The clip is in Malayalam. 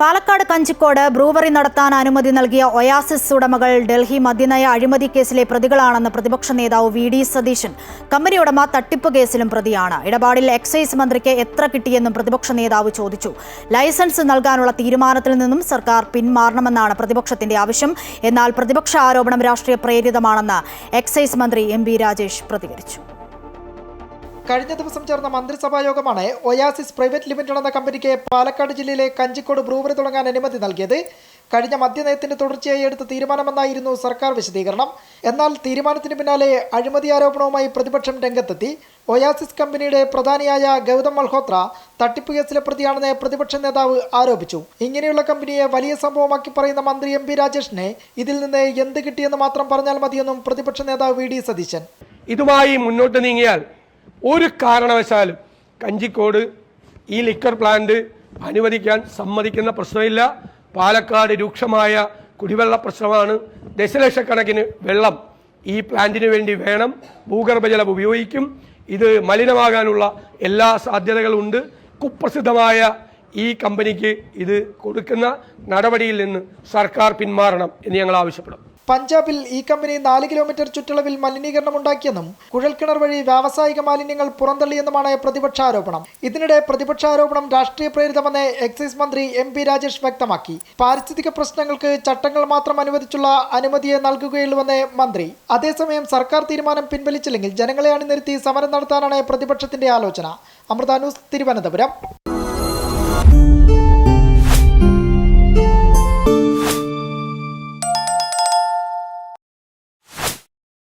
പാലക്കാട് കഞ്ചിക്കോട് ബ്രൂവറി നടത്താൻ അനുമതി നൽകിയ ഒയാസിസ് ഉടമകൾ ഡൽഹി മദ്യനയ അഴിമതി കേസിലെ പ്രതികളാണെന്ന് പ്രതിപക്ഷ നേതാവ് വി ഡി സതീശൻ. കമ്പനി ഉടമ തട്ടിപ്പ് കേസിലും പ്രതിയാണ്. ഇടപാടിൽ എക്സൈസ് മന്ത്രിക്ക് എത്ര കിട്ടിയെന്നും പ്രതിപക്ഷ നേതാവ് ചോദിച്ചു. ലൈസൻസ് നൽകാനുള്ള തീരുമാനത്തിൽ നിന്നും സർക്കാർ പിന്മാറണമെന്നാണ് പ്രതിപക്ഷത്തിന്റെ ആവശ്യം. എന്നാൽ പ്രതിപക്ഷ ആരോപണം രാഷ്ട്രീയ പ്രേരിതമാണെന്ന് എക്സൈസ് മന്ത്രി എം രാജേഷ് പ്രതികരിച്ചു. കഴിഞ്ഞ ദിവസം ചേർന്ന മന്ത്രിസഭാ യോഗമാണ് ഒയാസിസ് പ്രൈവറ്റ് ലിമിറ്റഡ് എന്ന കമ്പനിക്ക് പാലക്കാട് ജില്ലയിലെ കഞ്ചിക്കോട് ബ്രൂവറി തുടങ്ങാൻ അനുമതി നൽകിയത്. കഴിഞ്ഞ മദ്യനയത്തിന്റെ തുടർച്ചയായി എടുത്ത തീരുമാനമെന്നായിരുന്നു സർക്കാർ വിശദീകരണം. എന്നാൽ തീരുമാനത്തിന് പിന്നാലെ അഴിമതി ആരോപണവുമായി പ്രതിപക്ഷം രംഗത്തെത്തി. ഒയാസിസ് കമ്പനിയുടെ പ്രധാനിയായ ഗൗതം മൽഹോത്ര തട്ടിപ്പ് കേസിലെ പ്രതിയാണെന്ന് പ്രതിപക്ഷ നേതാവ് ആരോപിച്ചു. ഇങ്ങനെയുള്ള കമ്പനിയെ വലിയ സംഭവമാക്കി പറയുന്ന മന്ത്രി എം പി രാജേഷിനെ ഇതിൽ നിന്ന് എന്ത് കിട്ടിയെന്ന് മാത്രം പറഞ്ഞാൽ മതിയെന്നും പ്രതിപക്ഷ നേതാവ് വി ഡി സതീശൻ. ഇതുമായി മുന്നോട്ട് നീങ്ങിയാൽ ഒരു കാരണവശാലും കഞ്ചിക്കോട് ഈ ലിക്കർ പ്ലാന്റ് അനുവദിക്കാൻ സമ്മതിക്കുന്ന പ്രശ്നമില്ല. പാലക്കാട് രൂക്ഷമായ കുടിവെള്ള പ്രശ്നമാണ്. ദശലക്ഷക്കണക്കിന് വെള്ളം ഈ പ്ലാന്റിന് വേണ്ടി വേണം. ഭൂഗർഭജലം ഉപയോഗിക്കും. ഇത് മലിനമാകാനുള്ള എല്ലാ സാധ്യതകളും ഉണ്ട് കുപ്രസിദ്ധമായ ഈ കമ്പനിക്ക് ഇത് കൊടുക്കുന്ന നടപടിയിൽ നിന്ന് സർക്കാർ പിന്മാറണം എന്ന് ഞങ്ങൾ ആവശ്യപ്പെടും. പഞ്ചാബിൽ ഈ കമ്പനി നാല് കിലോമീറ്റർ ചുറ്റളവിൽ മലിനീകരണം ഉണ്ടാക്കിയെന്നും കുഴൽക്കിണർ വഴി വ്യാവസായിക മാലിന്യങ്ങൾ പുറന്തള്ളിയെന്നുമാണ് പ്രതിപക്ഷ ആരോപണം ഇതിനിടെ പ്രതിപക്ഷ ആരോപണം രാഷ്ട്രീയ പ്രേരിതമെന്ന് എക്സൈസ് മന്ത്രി എം പി രാജേഷ് വ്യക്തമാക്കി. പാരിസ്ഥിതിക പ്രശ്നങ്ങൾക്ക് ചട്ടങ്ങൾ മാത്രം അനുവദിച്ചുള്ള അനുമതിയെ നൽകുകയുള്ളൂവെന്ന് മന്ത്രി. അതേസമയം സർക്കാർ തീരുമാനം പിൻവലിച്ചില്ലെങ്കിൽ ജനങ്ങളെ അണിനിരത്തി സമരം നടത്താനാണ് പ്രതിപക്ഷത്തിന്റെ ആലോചന. അമൃത ന്യൂസ് തിരുവനന്തപുരം.